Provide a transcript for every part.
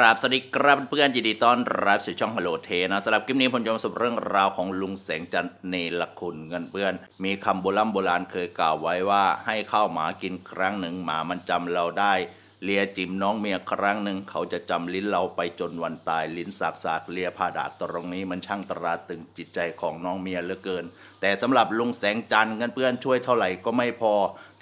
ราบสวัสดีครับเพื่อนๆยินดีต้อนรับสู่ช่องฮัลโหลเทนะสำหรับคลิปนี้ผมจะมาสรุปเรื่องราวของลุงแสงจันทร์เนรคุณเงินเพื่อน มีคำโบราณโบราณเคยกล่าวไว้ว่าให้ข้าวหมากินครั้งหนึ่งหมามันจำเราได้เลียจิมน้องเมียครั้งหนึ่งเขาจะจำลิ้นเราไปจนวันตายลิ้นสากสากเลียผ้าดาตรงนี้มันช่างตราตรึงจิตใจของน้องเมียเหลือเกิน แต่สำหรับลุงแสงจันทร์เงินเพื่อนช่วยเท่าไหร่ก็ไม่พอ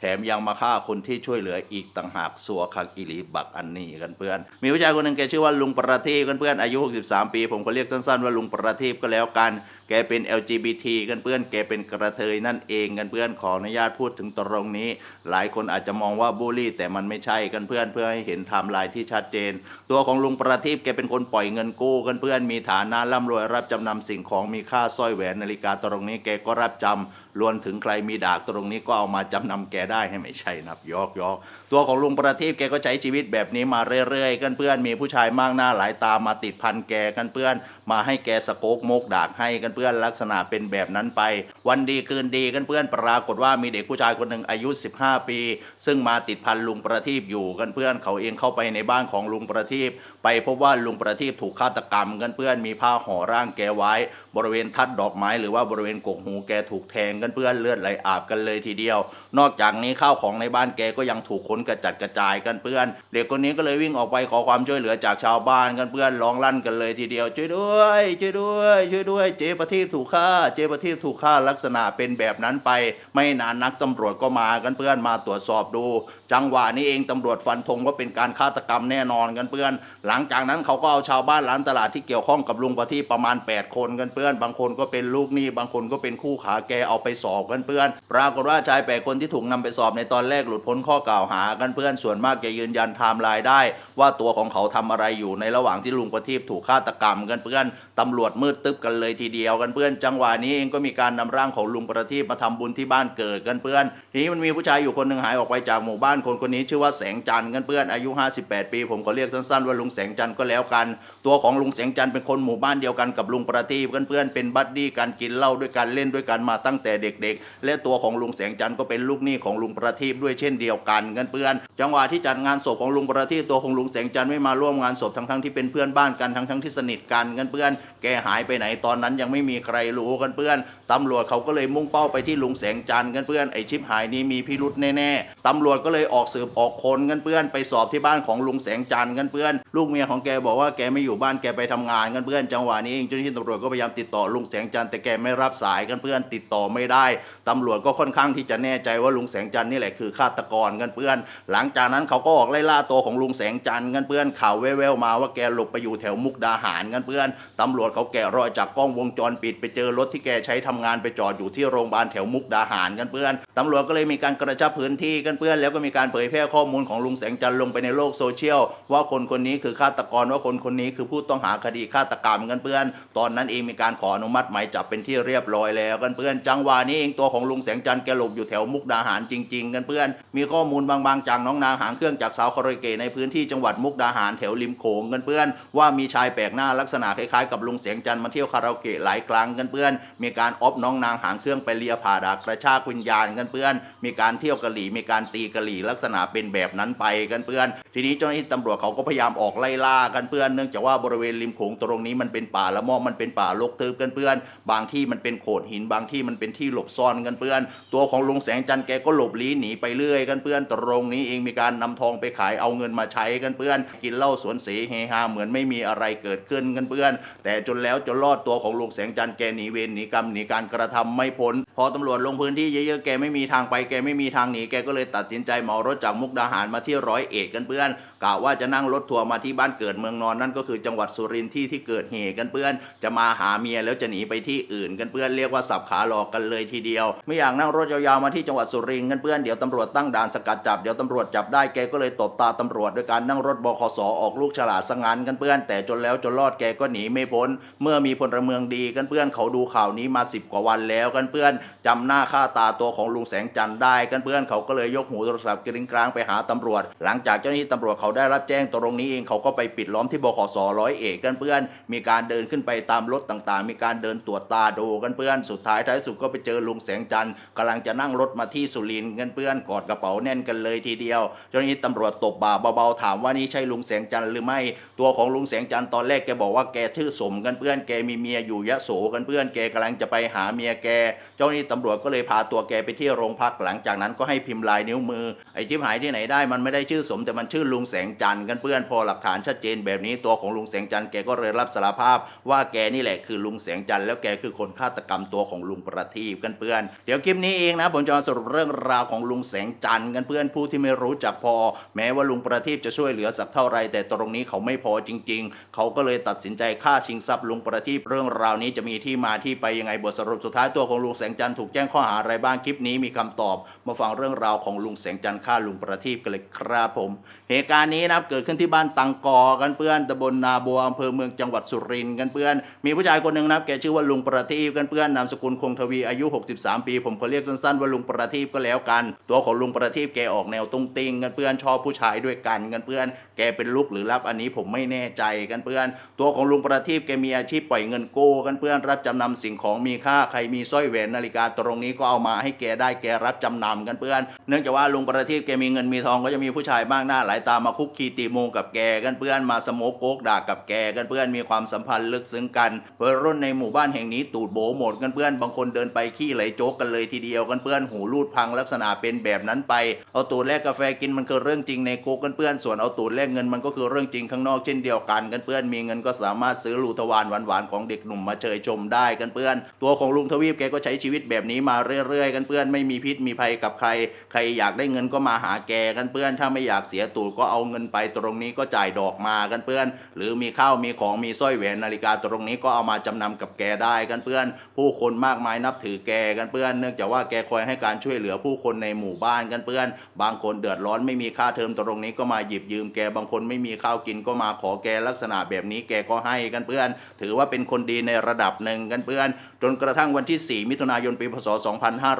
ถมยังมาฆ่าคนที่ช่วยเหลืออีกต่างหากสัวคักอิลีบักอันนี้กันเพื่อน มีผู้ชายคนหนึ่งแกชื่อว่าลุงประทีปกันเพื่อนอายุ 63 ปี ผมก็เรียกสั้นๆว่าลุงประทีปก็แล้วกันแกเป็น LGBT กันเพื่อน แกเป็นกระเทยนั่นเองกันเพื่อน ขออนุญาตพูดถึงตรงนี้ หลายคนอาจจะมองว่าบูลลี่ แต่มันไม่ใช่กันเพื่อน เพื่อให้เห็นไทม์ไลน์ที่ชัดเจน ตัวของลุงประทีปแกเป็นคนปล่อยเงินกู้กันเพื่อน มีฐานะร่ำรวยรับจำนำสิ่งของมีค่าสร้อยแหวนนาฬิกาตรงนี้แกก็รับจำรวมถึงใครมีดากตรงนี้ก็เอามาจำนำแกได้ให้ไม่ใช่นับยอกยอกตัวของลุงประทีปแกก็ใช้ชีวิตแบบนี้มาเรื่อยๆกันเพื่อนมีผู้ชายมากหน้าหลายตามาติดพันแกกันเพื่อน มาให้แกสโกกมกดากให้กันเพื่อนลักษณะเป็นแบบนั้นไป วันดีคืนดีกันเพื่อนปรากฏว่ามีเด็กผู้ชายคนหนึ่งอายุ 15 ปี ซึ่งมาติดพันลุงประทีปอยู่กันเพื่อนเขาเองเข้าไปในบ้านของลุงประทีปไปพบว่าลุงประทีปถูกฆาตกรรมกันเพื่อนมีผ้าห่อร่างแกไว้ บริเวณทัดดอกไม้ หรือว่าบริเวณกกหูแกถูกแทงกันเพื่อนเลือดไหลอาบกันเลยทีเดียว นอกจากนี้ข้าวของในบ้านแกก็ยังถูกขนกระจัดกระจายกันเพื่อน เด็กคนนี้ก็เลยวิ่งออกไปขอความช่วยเหลือจากชาวบ้านกันเพื่อนร้องลั่นกันเลยทีเดียวช่วยด้วยช่วยด้วยช่วยด้วย เจ๊ประทีปถูกฆ่า เจ๊ประทีปถูกฆ่าลักษณะเป็นแบบนั้นไป ไม่นานนักตำรวจก็มากันเพื่อนมาตรวจสอบดูจังหวะนี้เองตำรวจฟันธงว่าเป็นการฆาตกรรมแน่นอนกันเพื่อน หลังจากนั้นเขาก็เอาชาวบ้านร้านตลาดที่เกี่ยวข้องกับลุงประทีปประมาณ 8 คนกันเพื่อน บางคนก็เป็นลูกหนี้บางคนก็เป็นคู่ขาแกเอาไปสอบกันเพื่อน ปรากฏว่าชายแปดคนที่ถูกนำไปสอบในตอนแรกหลุดพ้นข้อกล่าวหากันเพื่อนส่วนมากแกยืนยันไทม์ไลน์ได้ ว่าตัวของเขาทำอะไรอยู่ในระหว่างที่ลุงประทีปถูกฆาตกรรมกันเพื่อนตำรวจมืดตึ๊บกันเลยทีเดียวกันเพื่อน จังหวะนี้เองก็มีการนำร่างของลุงประทีปมาทำบุญที่บ้านเกิดกันเพื่อนทีนี้มันมีผู้ชายอยู่คนหนึ่งหายออกไปจากหมู่บ้านคนคนนี้ชื่อว่าแสงจันทร์กันเพื่อนอายุ 58 ปี ผมก็เรียกสั้นๆว่าลุงแสงจันทร์ก็แล้วกัน ตัวของลุงแสงจันทร์เป็นคนหมู่บ้านเดียวกันกับลุงประทีปกันเพื่อนเป็นบัดดี้กันกินเหล้าด้วยกันเล่นด้วยกันมาตั้งแต่เด็ก ๆ และตัวของลุงแสงจันทร์ก็เป็นลูกหนี้ของลุงประทีปด้วยเช่นเดียวกันกันเพื่อน จังหวะที่จัดงานศพของลุงประทีปตัวของลุงแสงจันทร์ไม่มาร่วมงานศพทั้งๆที่เป็นเพื่อนบ้านกันทั้งๆที่สนิทกันกันเพื่อน แกหายไปไหนตอนนั้นยังไม่มีใครรู้กันเพื่อนตำรวจเขาก็เลยมุ่งเป้าไปที่ลุงแสงจันทร์กันเพื่อนไอชิปหายนี้มีพิรุษแน่ๆตำรวจก็เลยออกสืบออกคนกันเพื่อนไปสอบที่บ้านของลุงแสงจันทร์กันเพื่อนลูกเมียของแกบอกว่าแกไม่อยู่บ้านแกไปทำงานกันเพื่อนจังหวะนี้เองเจ้าหน้าที่ตำรวจก็พยายามติดต่อลุงแสงจันทร์แต่แกไม่รับสายกันเพื่อนติดต่อไม่ได้ตำรวจก็ค่อนข้างที่จะแน่ใจว่าลุงแสงจันทร์นี่แหละคือฆาตกรกันเพื่อน หลังจากนั้นเขาก็ออกไล่ล่าตัวของลุงแสงจันทร์กันเพื่อนข่าวแว่วๆมาว่าแกหลบไปอยู่แถวมุกดาหารกันเพื่อนตำรวจเขาแกะรอยจากกล้องวงจรปิดไปเจอรถที่แกใช้ทำงานไปจอดอยู่ที่โรงพยาบาลแถวมุกดาหารกันเพื่อน ตำรวจก็เลยมีการกระชับพื้นที่กันเพื่อนแล้วก็มีการเผยแพร่ข้อมูลของลุงแสงจันทร์ลงไปในโลกโซเชียล ว่าคนคนนี้คือฆาตกรว่าคนคนนี้คือผู้ต้องหาคดีฆาตกรรมกันเพื่อน ตอนนั้นเองมีการขออนุมัติหมายจับเป็นที่เรียบร้อยแล้วกันเพื่อน จังหวะนี้เองตัวของลุงแสงจันทร์แกหลบอยู่แถวมุกดาหารจริง ๆ กันเพื่อน มีข้อมูลบางๆจากน้องนางหางเครื่องจากสาวคาราเกะในพื้นที่จังหวัดมุกดาหารแถวริมโขงกันเพื่อน ว่ามีชายแปลกหน้าลักษณะคล้ายๆกับลุงแสงจันทร์มาเที่ยวคาราโอเกะหลายครั้งกันเพื่อน มีการออฟน้องนางหางเครื่องไปเลียผ่าดากกระชากวิญญาณกันเพื่อน มีการเที่ยวกะหรี่มีการตีกะหรี่ลักษณะเป็นแบบนั้นไปกันเพื่อน ทีนี้เจ้าหน้าที่ตำรวจเขาก็พยายามออกไล่ล่ากันเพื่อนเนื่องจากว่าบริเวณริมโขงตรงนี้มันเป็นป่าละมอมันเป็นป่ารกทึบกันเพื่อน บางที่มันเป็นโขดหินบางที่มันเป็นที่หลบซ่อนกันเพื่อน ตัวของลุงแสงจันทร์แกก็หลบลี้หนีไปเรื่อยกันเพื่อน ตรงนี้เองมีการนำทองไปขายเอาเงินมาใช้กันเพื่อน กินเหล้าสวนเสเฮฮาเหมือนไม่มีอะไรเกิดขึ้นกันเพื่อน แต่จนแล้วจนรอดตัวของลุงแสงจันทร์แกหนีเวรหนีกรรมหนีการกระทำไม่พ้น พอตำรวจลงพื้นที่เยอะๆแกไม่มีทางไปแกไม่มีทางหนีแกก็เลยตัดสินใจเหมารถจากมุกดาหารมาที่ร้อยเอ็ดกันเพื่อนกะว่าจะนั่งรถทัวร์มาที่บ้านเกิดเมืองนอนนั่นก็คือจังหวัดสุรินทร์ที่ที่เกิดเหตุกันเพื่อน จะมาหาเมียแล้วจะหนีไปที่อื่นกันเพื่อนเรียกว่าสับขาหลอกกันเลยทีเดียว ไม่อยากนั่งรถยาวๆมาที่จังหวัดสุรินทร์กันเพื่อนเดี๋ยวตำรวจตั้งด่านสกัดจับเดี๋ยวตำรวจจับได้แกก็เลยตบตาตำรวจด้วยการนั่งรถบขสออกลูกฉลาดสงานกันเพื่อน แต่จนแล้วจนรอดแกก็หนีไม่พ้นเมื่อมีพลเมืองดีกันเพื่อนเขาดูข่าวนี้มาสิบกว่าวันแล้วกันเพื่อนจำหน้าค่าตาตัวของลุงงแสงจันทร์ได้กันเพื่อนเขาก็เลยยกหูโทรศัพท์กริ้งกลางไปหาตำรวจ หลังจากเจ้าหน้าที่ตำรวจเขาได้รับแจ้งตรงนี้เองเขาก็ไปปิดล้อมที่บขสร้อยเอกกันเพื่อน มีการเดินขึ้นไปตามรถต่างๆ มีการเดินตรวจตาดูกันเพื่อน สุดท้ายท้ายสุดก็ไปเจอลุงแสงจันทร์กำลังจะนั่งรถมาที่สุรินทร์กันเพื่อนกอดกระเป๋าแน่นกันเลยทีเดียว เจ้าหน้าที่ตำรวจตบบ่าเบาๆถามว่านี่ใช่ลุงแสงจันทร์หรือไม่ ตัวของลุงแสงจันทร์ตอนแรกแกบอกว่าแกชื่อสมกันเพื่อนแกมีเมียอยู่ยะโสกันเพื่อนแกกำลังจะไปหาเมียแก เจ้าหน้าที่ตำรวจก็เลยพาตัวแกไปที่โรงพักหลังจากนั้นก็ให้พิมพ์ลายนิ้วมือไอ้จิ๊บหายที่ไหนได้มันไม่ได้ชื่อสมแต่มันชื่อลุงแสงจันทร์กันเพื่อนพอหลักฐานชัดเจนแบบนี้ตัวของลุงแสงจันทร์แกก็เลยรับสารภาพ ว่าแกนี่แหละคือลุงแสงจันทร์แล้วแกคือคนฆาตกรรมตัวของลุงประทีปกันเพื่อนเดี๋ยวคลิปนี้เองนะผมจะมาสรุปเรื่องราวของลุงแสงจันทร์กันเพื่อนผู้ที่ไม่รู้จักพอ แม้ว่าลุงประทีปจะช่วยเหลือสักเท่าไรแต่ตรงนี้เขาไม่พอจริง ๆ เขาก็เลยตัดสินใจฆ่าชิงทรัพย์ลุงประทีปเรื่องราวนี้จะมีที่มาที่ไปยังไงบทสรุปสุดท้ายตัวของลุงแสงจันทร์ถูกแจ้งข้อหาอะไรบ้างคลิปนี้มีคำตอบ มาฟังเรื่องราวของลุงแสงจันทร์ฆ่าลุงประทีปกันเลยครับผมเหตุการณ์นี้นะครับเกิดขึ้นที่บ้านตังกอกันเพื่อนตำบลนาบัวอำเภอเมืองจังหวัดสุรินทร์กันเพื่อน มีผู้ชายคนหนึ่งนะครับแกชื่อว่าลุงประทีปกันเพื่อนนามสกุลคงทวีอายุ 63 ปี ผมขอเรียกสั้นๆว่าลุงประทีปก็แล้วกัน ตัวของลุงประทีปแกออกแนวตุ้งติงกันเพื่อนชอบผู้ชายด้วยกันกันเพื่อน แกเป็นลูกหรือรับอันนี้ผมไม่แน่ใจกันเพื่อน ตัวของลุงประทีปแกมีอาชีพปล่อยเงินกู้กันเพื่อนรับจำนำสิ่งของมีค่าใครมีสร้อยแหวนนาฬิกาตรงนี้ก็เอามาให้แกได้แกรับจำนำกันเพื่อน เนื่องจากว่าลุงประทีปแกมีเงินมีทองก็จะมีผู้ชายบ้างหน้าหลายตามาคุกคีตีโมงกับแกกันเพื่อนมาสโมกโกกด่ากับแกกันเพื่อนมีความสัมพันธ์ลึกซึ้งกันเพื่อรุ่นในหมู่บ้านแห่งนี้ตูดโบหมดกันเพื่อนบางคนเดินไปขี้ไหลโจกกันเลยทีเดียวกันเพื่อนหูรูดพังลักษณะเป็นแบบนั้นไป เอาตูดแลกกาแฟกินมันคือเรื่องจริงในคุกกันเพื่อนส่วนเอาตูดแลกเงินมันก็คือเรื่องจริงข้างนอกเช่นเดียวกันกันเพื่อนมีเงินก็สามารถซื้อลูทวารหวานๆของเด็กหนุ่มมาเชยชมได้กันเพื่อน ตัวของลุงทวีปแกก็ใช้ชีวิตแบบนี้มาเรื่อยๆ กันเพื่อนไม่มีพิษมีภัยกับใคร ใครอยากได้เงินก็มาหาแกกันเพื่อนถ้าไม่อยากเสียตูดก็เอาเงินไปตรงนี้ก็จ่ายดอกมากันเพื่อน หรือมีข้าวมีของมีสร้อยแหวนนาฬิกาตรงนี้ก็เอามาจำนำกับแกได้กันเพื่อน ผู้คนมากมายนับถือแกกันเพื่อน เนื่องจากว่าแกคอยให้การช่วยเหลือผู้คนในหมู่บ้านกันเพื่อน บางคนเดือดร้อนไม่มีค่าเทอมตรงนี้ก็มาหยิบยืมแกบางคนไม่มีข้าวกินก็มาขอแกลักษณะแบบนี้แกก็ให้กันเพื่อน ถือว่าเป็นคนดีในระดับหนึ่งกันเพื่อน จนกระทั่งวันที่ 4 มิถุนายนปีพศ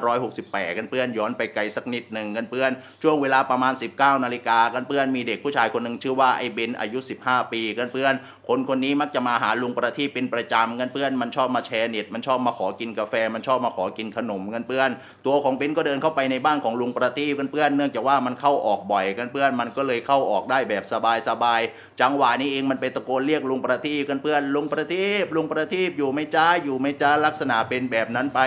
2568 กันเพื่อนย้อนไปไกลสักนิดหนึ่งกันเพื่อน ช่วงเวลาประมาณ 19นาฬิกากันเพื่อนื่อนมีเด็กผู้ชายคนหนึ่งชื่อว่าไอ้เบนอายุ 15 ปีกันเพื่อนคนคนนี้มักจะมาหาลุงประทีปเป็นประจำกันเพื่อนมันชอบมาแชร์เน็ตมันชอบมาขอกินกาแฟ มันชอบมาขอกินขนมกันเพื่อน ตัวของเบนก็เดินเข้าไปในบ้านของลุงประทีปกันเพื่อนเนื่องจากว่ามันเข้าออกบ่อยกันเพื่อนมันก็เลยเข้าออกได้แบบสบายๆจังหวะนี้เองมันไปตะโกนเรียกลุงประทีปกันเพื่อนลุงประทีปลุงประทีปอยู่ไม่จ้าอยู่ไม่จ้าลักษณะเป็นแบบนั้นไป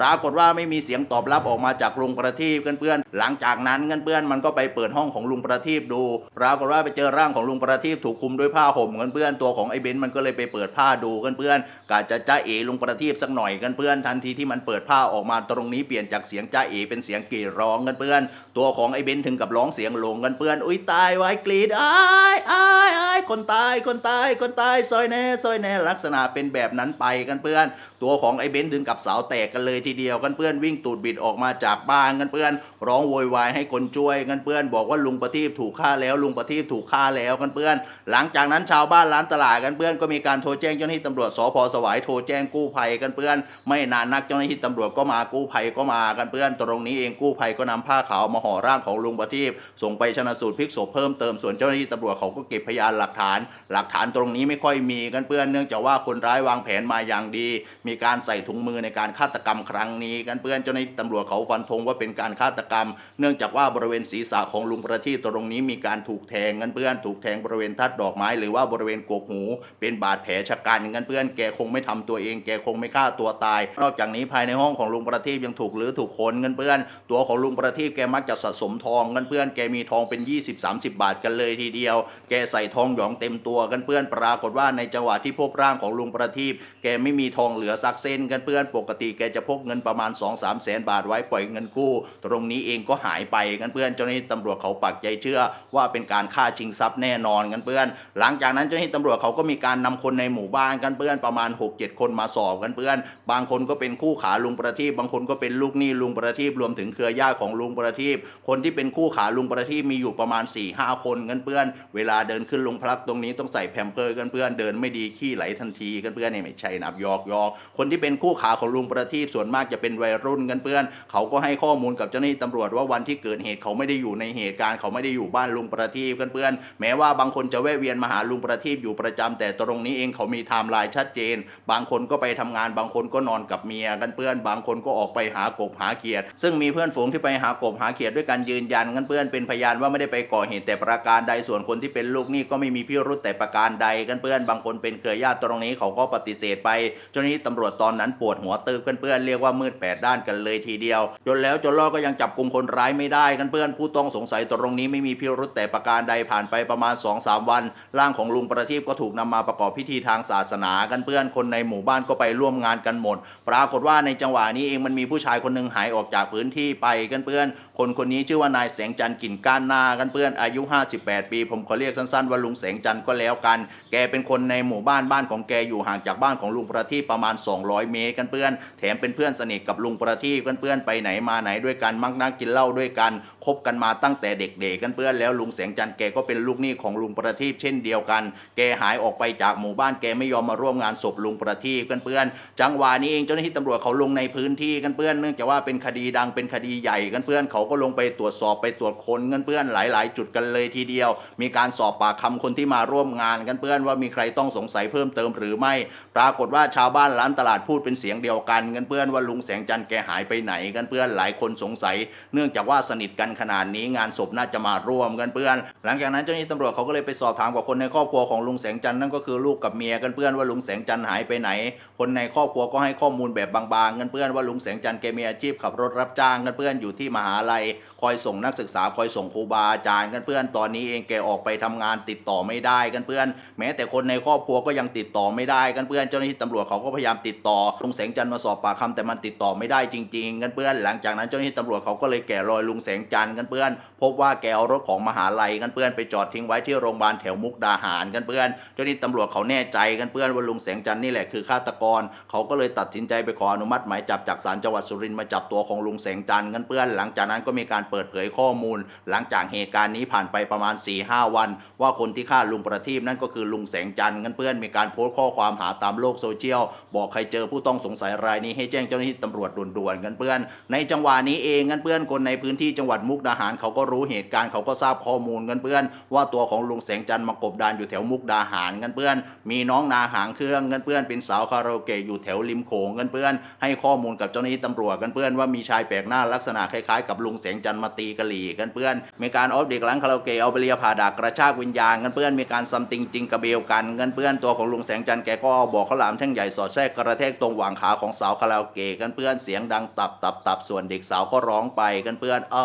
ปรากฏว่าไม่มีเสียงตอบรับออกมาจากลุงประทีปกันเพื่อนหลังจากนั้นกันเพื่อนมันก็ไปเปิดห้องของลุงประทีปดู ปรากฏว่าไปเจอร่างของลุงประทีปถูกคลุมด้วยผ้าห่มกันเพื่อนตัวของไอ้เบนซ์มันก็เลยไปเปิดผ้าดูกันเพื่อนกะจะจ้าเอลุงประทีปสักหน่อยกันเพื่อนทันทีที่มันเปิดผ้าออกมาตรงนี้เปลี่ยนจากเสียงจ้าเอเป็นเสียงกรีดร้องกันเพื่อน ตัวของไอ้เบนซ์ถึงกับร้องเสียงหลงกันเพื่อน อุ้ยตายไว้กรีดอ้ายอ้ายอ้ายคนตายคนตายคนตายซอยแน่ซอยแน่ลักษณะเป็นแบบนั้นไปกันเพื่อน ตัวของไอ้เบนซ์ถึงกับสาวแตกกันเลยทีเดียวกันเพื่อนวิ่งตูดบิดออกมาจากบ้านกันเพื่อน ร้องโวยวายให้คนช่วยกันเพื่อน บอกว่าลุงประทีปถูกฆ่าแล้วลุงประทีปถูกฆ่าแล้วกันเพื่อน หลังจากนั้นชาวบ้านร้านตลาดกันเพื่อนก็มีการโทรแจ้งเจ้าหน้าที่ตำรวจสพสวายโทรแจ้งกู้ภัยกันเพื่อน ไม่นานนักเจ้าหน้าที่ตำรวจก็มากู้ภัยก็มากันเพื่อน ตรงนี้เองกู้ภัยก็นำผ้าขาวมาห่อร่างของลุงประทีปส่งไปชนะสูตรพลิกศพเพิ่มเติมส่วนเจ้าหน้าที่ตำรวจเขาก็เก็บพยานหลักฐาน หลักฐานตรงนี้ไม่ค่อยมีกันเพื่อนเนื่องจากว่าคนร้ายวางแผนมาอย่างดี มีการใส่ถุงมือในการฆาตกรรมครั้งนี้กันเพื่อนเจ้าหน้าที่ตำรวจเขาฟันธงว่าเป็นการฆาตกรรม เนื่องจากว่าบริเวณศีรษะของลุงประทีปตรงนี้มีการถูกแทงกันเพื่อนถูกแทงบริเวณทัดดอกไม้หรือว่าบริเวณกกหู เป็นบาดแผลชะกันกันเพื่อนแกคงไม่ทำตัวเอง แกคงไม่ฆ่าตัวตาย นอกจากนี้ภายในห้องของลุงประทีปยังถูกหรือถูกค้นกันเพื่อน ตัวของลุงประทีปแกมักจะสะสมทองกันเพื่อนแกมีทองเป็น 20-30 บาทกันเลยทีเดียว แกใส่ทองหยองเต็มตัวกันเพื่อนปรากฏว่าในจังหวะที่พบร่างของลุงประทีปแกไม่มีทองเหลือสักเส้นกันเพื่อนปกติแกจะพกเงินประมาณ 2-3แสนบาทไว้ปล่อยเงินกู้ ตรงนี้เองก็หายไปกันเพื่อนเจ้าหน้าที่ตำรวจเขาปักใจเชื่อว่าเป็นการฆ่าชิงทรัพย์แน่นอนกันเพื่อน หลังจากนั้นเจ้าหน้าที่ตำรวจเขาก็มีการนำคนในหมู่บ้านกันเพื่อนประมาณ 6-7 คนมาสอบกันเพื่อน บางคนก็เป็นคู่ขาลุงประทีปบางคนก็เป็นลูกหนี้ลุงประทีปรวมถึงเครือญาติของลุงประทีปคนที่เป็นคู่ขาลุงประทีปมีอยู่ประมาณ4ี่ห้าคนกันเพื่อน เวลาเดินขึ้นลงพลักตรงนี้ต้องใส่แพมเพิร์กันเพื่อนเดินไม่ดีขี้ไหลทันทีกันเพื่อนเนี่ยไม่ใช่นะหยอกยอกคนที่เป็นคู่ขาของลุงประทีปส่วนมากจะเป็นวัยรุ่นกันเพื่อน เขาก็ให้ข้อมูลกับเจ้าหน้าที่ตำรวจว่าวันที่เกิดเหตุเขาไม่ได้อยู่ในเหตุการณ์เขาไม่ได้อยู่บ้านลุงประทีปกันเพื่อน แม้ว่าบางคนจะแวะเวียนมาหาลุงประทีปอยู่ประจำแต่ตรงนี้เองเขามีไทม์ไลน์ชัดเจน บางคนก็ไปทำงาน บางคนก็นอนกับเมียกันเพื่อน บางคนก็ออกไปหากบหาเขียด ซึ่งมีเพื่อนฝูงที่ไปหากบหาเขียดด้วยกันยืนยันกันเพื่อนเป็นพยานว่าไม่ได้ไปก่อเหตุแต่ประการใดส่วนคนที่เป็นลูกนี้ก็ไม่มีพิรุธแต่ประการใดกันเพื่อน บางคนเป็นเครือญาติตรงนี้เขาก็ปฏิเสธไปเจ้าหน้าที่ตำรวจตอนนั้นปวดหัวตืบกันเพื่อนเรียกว่ามืดแปดด้านกันเลยทีเดียวจนแล้วจนรอก็ยังจับกลุ่มคนร้ายไม่ได้กันเพื่อนผู้ต้องสงสัยตรงนี้ไม่มีพิรุธแต่ประการใดผ่านไปประมาณ2อสวันร่างของลุงประทีปก็็ถูกนำมาประกอบพิธีทางศาสนากันเพื่อนคนในหมู่บ้านก็ไปร่วมงานกันหมด ปรากฏว่าในจังหวะนี้เองมันมีผู้ชายคนหนึ่งหายออกจากพื้นที่ไปกันเพื่อน คนคนนี้ชื่อว่านายแสงจันทร์กิ่นก้านนากันเพื่อนอายุ 58 ปี ผมขอเรียกสั้นๆว่าลุงแสงจันทร์ก็แล้วกัน แกเป็นคนในหมู่บ้านบ้านของแกอยู่ห่างจากบ้านของลุงประทีปประมาณ 200 เมตรกันเพื่อน แถมเป็นเพื่อนสนิทกับลุงประทีปกันเพื่อนไปไหนมาไหนด้วยกันมักนักกินเหล้าด้วยกันคบกันมาตั้งแต่เด็กๆกันเพื่อนแล้วลุงแสงจันทร์แกก็เป็นลูกหนี้ของลุงประทีปเช่นเดียวกัน แกหายออกไปจากหมู่บ้านแกไม่ยอมมาร่วมงานศพลุงประทีปกันเพื่อน จังหวะนี้เองเจ้าหน้าที่ตำรวจเขาลงในพื้นที่กันเพื่อนเนื่องจากว่าเป็นคดีดังเป็นคดีใหญ่กันเพื่อนเขาก็ลงไปตรวจสอบไปตรวจค้นกันเพื่อนหลาย ๆ จุดกันเลยทีเดียว มีการสอบปากคำคนที่มาร่วมงานกันเพื่อนว่ามีใครต้องสงสัยเพิ่มเติมหรือไม่ ปรากฏว่าชาวบ้านร้านตลาดพูดเป็นเสียงเดียวกันกันเพื่อนว่าลุงแสงจันทร์แกหายไปไหนกันเพื่อนหลายคนสงสัย เนื่องจากว่าสนิทกันขนาดนี้งานศพน่าจะมาร่วมกันเพื่อน หลังจากนั้นเจ้าหน้าที่ตำรวจเขาก็เลยไปสอบถามกับคนในครอบครัวของลุงแสงจันทร์นั่นก็คือลูกกับเมียกันเพื่อนว่าลุงแสงจันทร์หายไปไหน คนในครอบครัวก็ให้ข้อมูลแบบบางๆกันเพื่อนว่าลุงแสงจันทร์แกมีอาชีพขับรถรับจ้างกันเพื่อนอยู่ที่มหาลัย คอยส่งนักศึกษาคอยส่งครูบาอาจารย์กันเพื่อนตอนนี้เองแกออกไปทำงานติดต่อไม่ได้กันเพื่อน แม้แต่คนในครอบครัวก็ยังติดต่อไม่ได้กันเพื่อนเจ้าหน้าที่ตำรวจเขาก็พยายามติดต่อลุงแสงจันทร์มาสอบปากคำแต่มันติดต่อไม่ได้จริง ๆ กันเพื่อนหลังจากนั้นเจ้าหน้าที่ตำรวจเขาก็เลยแกะรอยลุงแสงจันทร์กันเพื่อน พบว่าแกเอารถของมหาลัยกันเพื่อนไปจอดทิ้งไว้ที่โรงพยาบาลแถวมุกดาหารกันเพื่อน เจ้าหน้าที่ตำรวจเขาแน่ใจกันเพื่อนว่าลุงแสงจันทร์นี่แหละคือฆาตกร เขาก็เลยตัดสินใจไปขออนุมัติหมายจับจากศาลจังหวัดสุรินทร์มาจับตัวของลุงแสงจันทร์กันเพื่อน หลังจากนั้นก็มีการเปิดเผยข้อมูล หลังจากเหตุการณ์นี้ผ่านไปประมาณ4ีหวัน ว่าคนที่ฆ่าลุงประทีปนั่นก็คือลุงแสงจันทร์กันเพื่อนมีการโพสต์ข้อความหาตามโลกโซเชียล บอกใครเจอผู้ต้องสงสัยรายนี้ให้แจ้งเจ้าหน้าที่ตำรวจด่วนๆกันเพื่อน ในจังหวะนี้เองกันเพื่อนคนในพื้นที่จังหวัดมุุกดาหารเขาก็รู้เหตุการณ์เขาก็ทราบข้อมูลกันเพื่อน ว่าตัวของลุงแสงจันทร์มากบดานอยู่แถวมุกดาหารกันเพื่อน มีน้องนาหางเครื่องกันเพื่อน เป็นสาวคาราโอเกะอยู่แถวริมโขงกันเพื่อน ให้ข้อมูลกับเจ้าหน้าที่ตำรวจกันเพื่อนว่ามีชายแปลกหน้าลักษณะคล้ายๆกับลุงแสงจันทร์มาตีกะหรี่กันเพื่อน มีการออฟเด็กหลังคาราโอเกะเอาไปเลียผ่าดากกระชากวิญญาณกันเพื่อน มีการซัมติงจริงกระเบลกันกันเพื่อนตัวของลุงแสงจันทร์แกก็เอาบอกข้าวหลามแท่งใหญ่สอดแทรกกระแทกตรงหว่างขาของสาวคาราโอเกะกันเพื่อนเสียงดังตับตับตับส่วนเด็กสาวก็ร้องไปกันเพื่อนอ้า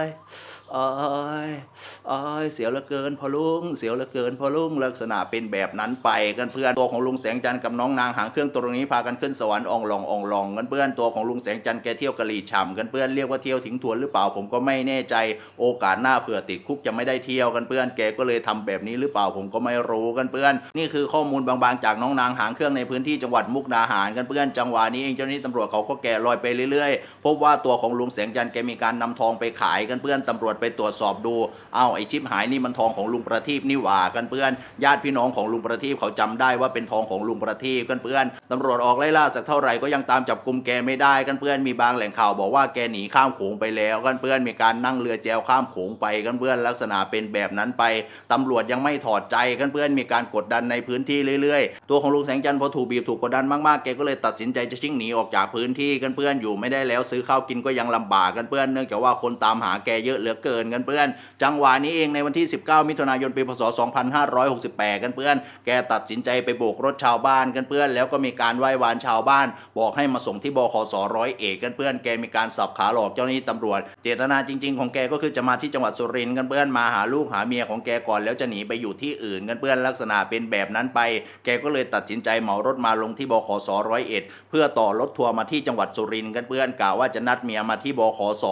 ยอ้ายอ้ายเสียวเหลือเกินพอลุง เสียวเหลือเกินพอลุงลักษณะเป็นแบบนั้นไปกันเพื่อนตัวของลุงแสงจันทร์กับน้องนางหางเครื่องตรงนี้พากันขึ้นสวรรค์อองลองอองลองกันเพื่อนตัวของลุงแสงจันทร์แกเที่ยวกะหรี่ฉ่ำกันเพื่อนเรียกว่าเที่ยวทิ้งทวนหรือเปล่าผมก็ไม่แน่ใจ โอกาสหน้าเผื่อติดคุกจะไม่ได้เที่ยวกันเพื่อนแกก็เลยทำแบบนี้หรือเปล่าผมก็ไม่รู้กันเพื่อน นี่คือข้อมูลบางๆ จากน้องนางหางเครื่องในพื้นที่จังหวัดมุกดาหารกันเพื่อนจังหวะนี้เองเจ้าหน้าที่ตำรวจเขาก็แกะรอยไปเรื่อยๆ พบว่าตัวของลุงแสงจันทร์แกมีการนำทองไปขายกันเพื่อนตำรวจไปตรวจสอบดู เอ้าไอชิปหายนี่มันทองของลุงประทีปนี่หว่ากันเพื่อน ญาติพี่น้องของลุงประทีปเขาจำได้ว่าเป็นทองของลุงประทีปกันเพื่อนตำรวจออกไล่ล่าสักเท่าไหร่ก็ยังตามจับกลุ่มแกไม่ได้กันเพื่อนมีบางแหล่งข่าวบอกว่าแกหนีข้ามโขงไปแล้วกันเพื่อนมีการนั่งเรือแจวข้ามโขงไปกันเพื่อนลักษณะเป็นแบบนั้นไปตำรวจยังไม่ถอดใจกันเพื่อนมีการกดดันในพื้นที่เรื่อยๆ ตัวของลุงแสงจันทร์พอถูกบีบถูกกดดันมากๆแกก็เลยตัดสินใจจะชิ่งหนีออกจากพื้นที่กันเพื่อนอยู่ไม่ได้แล้วซื้อข้าวกินก็ยังลำบากกันเพื่อนเนื่องจากว่าคนตามหาแกเยอะเหลือเกินกันเพื่อน จังหวะนี้เองในวันที่ 19 มิถุนายนปีพศ 2568 กันเพื่อน แกตัดสินใจไปโบกรถชาวบ้านกันเพื่อน แล้วก็มีการไหว้วานชาวบ้าน บอกให้มาส่งที่บขสร้อยเอกกันเพื่อน แกมีการสับขาหลอกเจ้าหน้าที่ตำรวจ เจตนาจริง ๆ ของแกก็คือจะมาที่จังหวัดสุรินทร์กันเพื่อน มาหาลูกหาเมียของแกก่อน แล้วจะหนีไปอยู่ที่อื่นกันเพื่อน ลักษณะเป็นแบบนั้นไป แกก็เลยตัดสินใจเหมารถมาลงที่บขสร้อยเอ็ดเพื่อต่อรถทัวร์มาที่จังหวัดสุรินทร์กันเพื่อนกล่าวว่าจะนัดเมียมาที่บขส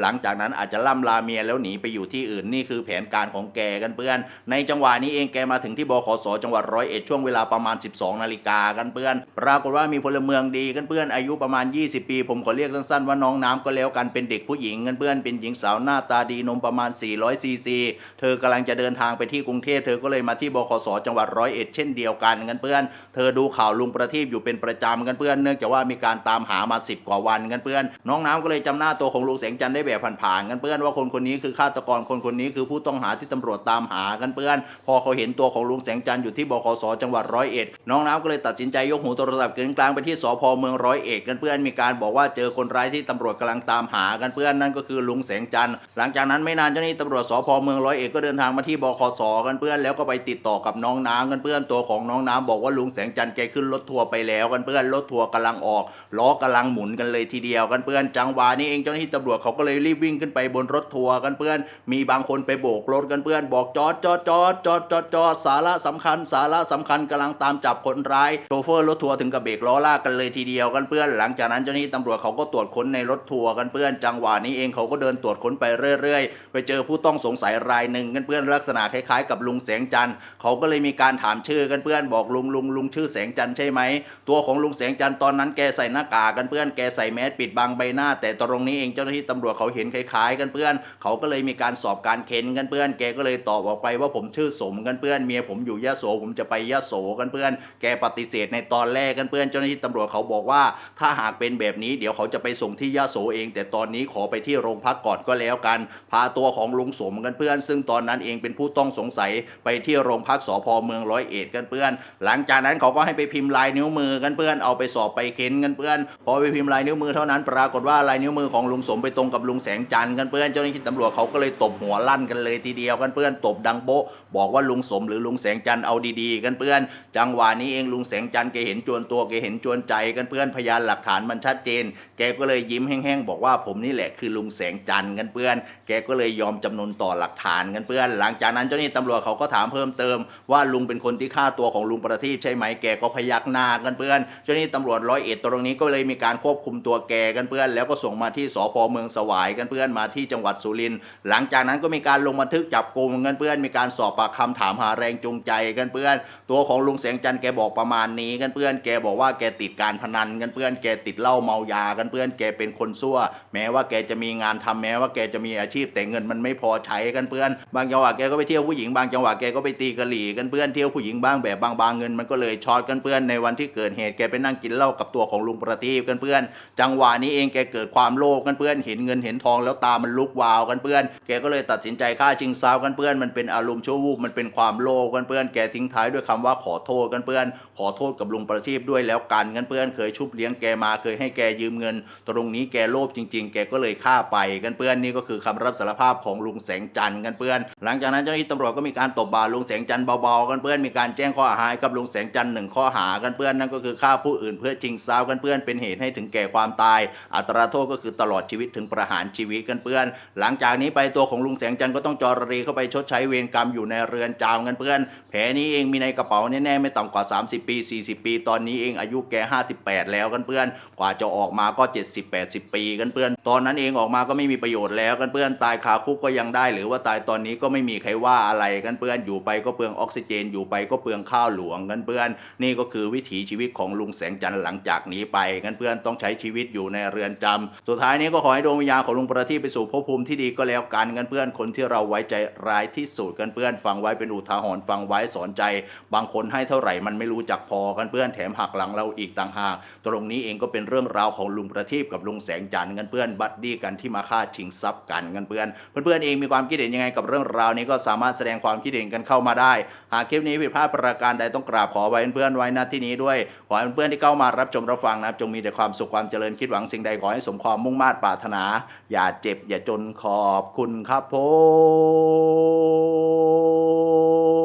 หลังจากนั้นอาจจะล่ำลาเมียยแล้วหนีไปอยู่ที่อื่นนี่คือแผนการของแกกันเพื่อน ในจังหวะนี้เองแกมาถึงที่บขสจังหวัดร้อยเอ็ดช่วงเวลาประมาณ 12 นาฬิกากันเพื่อน ปรากฏว่ามีพลเมืองดีกันเพื่อนอายุประมาณ 20 ปี ผมขอเรียกสั้นๆว่าน้องน้ำก็แล้วกันเป็นเด็กผู้หญิงกันเพื่อนเป็นหญิงสาวหน้าตาดีนมประมาณ 400 ซีซี เธอกำลังจะเดินทางไปที่กรุงเทพเธอก็เลยมาที่บขสจังหวัดร้อยเอ็ดเช่นเดียวกันกันเพื่อน เธอดูข่าวลุงประทีปอยู่เป็นประจำกันเพื่อน เนื่องจากว่ามีการตามหามา 10 กว่าวันกันเพื่อน น้องน้ำก็เลยจำหน้าตัวของลุงแสงจันทร์ได้แบบผ่านๆกันเพื่อนว่าคนคนนี้คือฆาตกรคนคนนี้คือผู้ต้องหาที่ตำรวจตามหากันเพื่อน พอเขาเห็นตัวของลุงแสงจันทร์อยู่ที่บขสจังหวัดร้อยเอ็ดน้องน้ำก็เลยตัดสินใจยกหูโทรศัพท์เกินกลางไปที่สพเมืองร้อยเอ็ดกันเพื่อนมีการบอกว่าเจอคนร้ายที่ตำรวจกำลังตามหากันเพื่อนนั่นก็คือลุงแสงจันทร์หลังจากนั้นไม่นานเจ้าหน้าที่ตำรวจสพเมืองร้อยเอ็ดก็เดินทางมาที่บขสกันเพื่อนแล้วก็ไปติดต่อกับน้องน้ำกันเพื่อนตัวของน้องน้ำบอกว่าลุงแสงจันทร์แกขึ้นรถทัวร์ไปแล้วกันเพื่อนรถทัวร์กำลังออกล้อกำลังหมุนกันเลยทีเดียวกันเพื่อนจังหวะนี้เองเจ้าหน้าที่ตำรวจเขาก็เลยรีบวิ่งขึ้นไปบนรถทัวร์กันเพื่อน มีบางคนไปโบกรถกันเพื่อน บอกจอดจอดจอดจอดจอดจอดสาระสำคัญ สาระสำคัญกำลังตามจับคนร้ายโชเฟอร์รถทัวร์ถึงกับเบรกล้อลากกันเลยทีเดียวกันเพื่อน หลังจากนั้นเจ้าหน้าที่ตำรวจเขาก็ตรวจค้นในรถทัวร์กันเพื่อน จังหวะนี้เองเขาก็เดินตรวจค้นไปเรื่อยๆ ไปเจอผู้ต้องสงสัยรายหนึ่งกันเพื่อนลักษณะคล้ายๆ กับลุงแสงจันทร์เขาก็เลยมีการถามชื่อกันเพื่อนบอกลุงลุงลุงชื่อแสงจันทร์ใช่ไหมตัวของลุงแสงจันทร์ตอนนั้นแกใส่หน้ากากกันเพื่อนแกใส่แมสปิดบังใบหน้า แต่ตรงนี้เองเจ้าหน้าที่ตำรวจเขาเห็นคล้ายๆ กันเพื่อนเขาาก็เลยมีการสอบการเค้นกันเพื่อน แกก็เลยตอบออกไปว่าผมชื่อสมกันเพื่อน เมียผมอยู่ยะโสผมจะไปยะโสกันเพื่อน แกปฏิเสธในตอนแรกกันเพื่อน เจ้าหน้าที่ตำรวจเขาบอกว่า ถ้าหากเป็นแบบนี้เดี๋ยวเขาจะไปส่งที่ยะโสเอง แต่ตอนนี้ขอไปที่โรงพักก่อนก็แล้วกัน พาตัวของลุงสมกันเพื่อน ซึ่งตอนนั้นเองเป็นผู้ต้องสงสัยไปที่โรงพักสพเมืองร้อยเอ็ดกันเพื่อน หลังจากนั้นเขาก็ให้ไปพิมพ์ลายนิ้วมือกันเพื่อน เอาไปสอบไปเค้นกันเพื่อน พอไปพิมพ์ลายนิ้วมือเท่านั้นปรากฏว่าลายนิ้วมือของลุงสมไปตรงกับลุงแสงจันทร์กันเพื่อน เจ้าหน้าที่ตำรวจรวจเขาก็เลยตบหัวลั่นกันเลยทีเดียวกันเพื่อนตบดังโบ๊ะบอกว่าลุงสมหรือลุงแสงจันทร์เอาดีๆ กันเพื่อน จังหวะนี้เองลุงแสงจันทร์แกเห็นจวนตัวแกเห็นจวนใจกันเพื่อนพยานหลักฐานมันชัดเจน แกก็เลยยิ้มแห้งๆบอกว่าผมนี่แหละคือลุงแสงจันทร์กันเพื่อน แกก็เลยยอมจำนนต่อหลักฐานกันเพื่อน หลังจากนั้นเจ้าหน้าที่ตำรวจเขาก็ถามเพิ่มเติม ว่าลุงเป็นคนที่ฆ่าตัวของลุงประทีปใช่ไหมแกก็พยักหน้ากันเพื่อน เจ้าหน้าที่ตำรวจร้อยเอ็ดตรงนี้ก็เลยมีการควบคุมตัวแกกันเพื่อน แล้วก็ส่งมาที่สพเมืองสวายกันเพื่อนมาที่จังหวัดสุรินทร์หลังจากนั้นก็มีการลงบันทึกจับกลุ่มกันเพื่อน มีการสอบปากคำถามหาแรงจูงใจกันเพื่อน ตัวของลุงแสงจันทร์แกบอกประมาณนี้กันเพื่อน แกบอกว่าแกติดการพนันกันเพื่อน แกติดเหล้าเมายากันเพื่อน แกเป็นคนซั่ว แม้ว่าแกจะมีงานทำแม้ว่าแกจะมีอาชีพแต่เงินมันไม่พอใช้กันเพื่อน บางจังหวะแกก็ไปเที่ยวผู้หญิงบางจังหวะแกก็ไปตีกะหรี่กันเพื่อนเที่ยวผู้หญิงบ้างแบบบางบางๆเงินมันก็เลยช็อตกันเพื่อนในวันที่เกิดเหตุแกไปนั่งกินเหล้ากับตัวของลุงประทีปกันเพื่อน จังหวะนี้เองแกเกิดความโลภกันเพื่อนเห็นเงินเห็นทองแล้วตามันลุกวาวกันเพื่อน แกก็เลยตัดสินใจฆ่าชิงทรัพย์กันเพื่อน มันเป็นอารมณ์ชั่ววูบ มันเป็นความโลภกันเพื่อน แกทิ้งท้ายด้วยคำว่าขอโทษกันเพื่อน ขอโทษกับลุงประทีปด้วยแล้วกันกันเพื่อน เคยชุบเลี้ยงแกมา เคยให้แกยืมเงิน ตรงนี้แกโลภจริง ๆ แกก็เลยฆ่าไปกันเพื่อน นี่ก็คือคำรับสารภาพของลุงแสงจันทร์กันเพื่อน หลังจากนั้นเจ้าหน้าที่ตำรวจก็มีการตบบ่าลุงแสงจันทร์เบาๆกันเพื่อน มีการแจ้งข้อหาให้กับลุงแสงจันทร์หนึ่งข้อหากันเพื่อนนั่นก็คือฆ่าผู้อื่นเพื่อชิงทรัพย์กันเพื่อนเป็นเหตุให้ถึงแก่ความตาย อัตราโทษก็คือตลอดชีวิตถึงประหารชีวิตกันเพื่อน หลังจากนี้ไปตัวของลุงแสงจันทร์ก็ต้องจอรรีเข้าไปชดใช้เวรกรรมอยู่ในเรือนจำกันเพื่อน แผลนี้เองมีในกระเป๋าแน่ๆไม่ต่ำกว่า 30 ปี 40 ปี ตอนนี้เองอายุแก 58 แล้วกันเพื่อน กว่าจะออกมาก็ 70 80 ปีกันเพื่อน ตอนนั้นเองออกมาก็ไม่มีประโยชน์แล้วกันเพื่อนตายคาคุกก็ยังได้ หรือว่าตายตอนนี้ก็ไม่มีใครว่าอะไรกันเพื่อนอยู่ไปก็เปลืองออกซิเจนอยู่ไปก็เปลืองข้าวหลวงกันเพื่อน นี่ก็คือวิถีชีวิตของลุงแสงจันทร์หลังจากนี้ไปกันเพื่อนต้องใช้ชีวิตอยู่ในเรือนจำสุดท้ายนี้ก็ขอให้ดวงวิญญาณของลุงประทีปไปสู่ภพภูมิที่ดีก็แล้วกันกันเพื่อนคนที่เราไว้ใจร้ายที่สุดกันเพื่อนฟังไว้เป็นอุทาหรณ์ฟังไว้สอนใจ บางคนให้เท่าไหร่มันไม่รู้จักพอกันเพื่อนแถมหักหลังเราอีกต่างหากตรงนี้เองก็เป็นเรื่องราวของลุงประทีปกับลุงแสงจันทร์กันเพื่อนบัดดี้กันที่มาฆ่าชิงทรัพย์กันกันเพื่อนเพื่อนๆเองมีความคิดเห็นยังไงกับเรื่องราวนี้ก็สามารถแสดงความคิดเห็นกันเข้ามาได้ หากคลิปนี้ผิดพลาดประการใดต้องกราบขอไว้เพื่อนๆไว้ณที่นี้ด้วยขอให้เพื่อนๆที่เข้ามารับชมรับฟังนะครับจงมีแต่ความสุขความเจริญคิดหวังสิ่งใดขอให้สมความมุ่งมา่ปรารถนา อย่าเจ็บอย่าจนขขอบคุณครับผม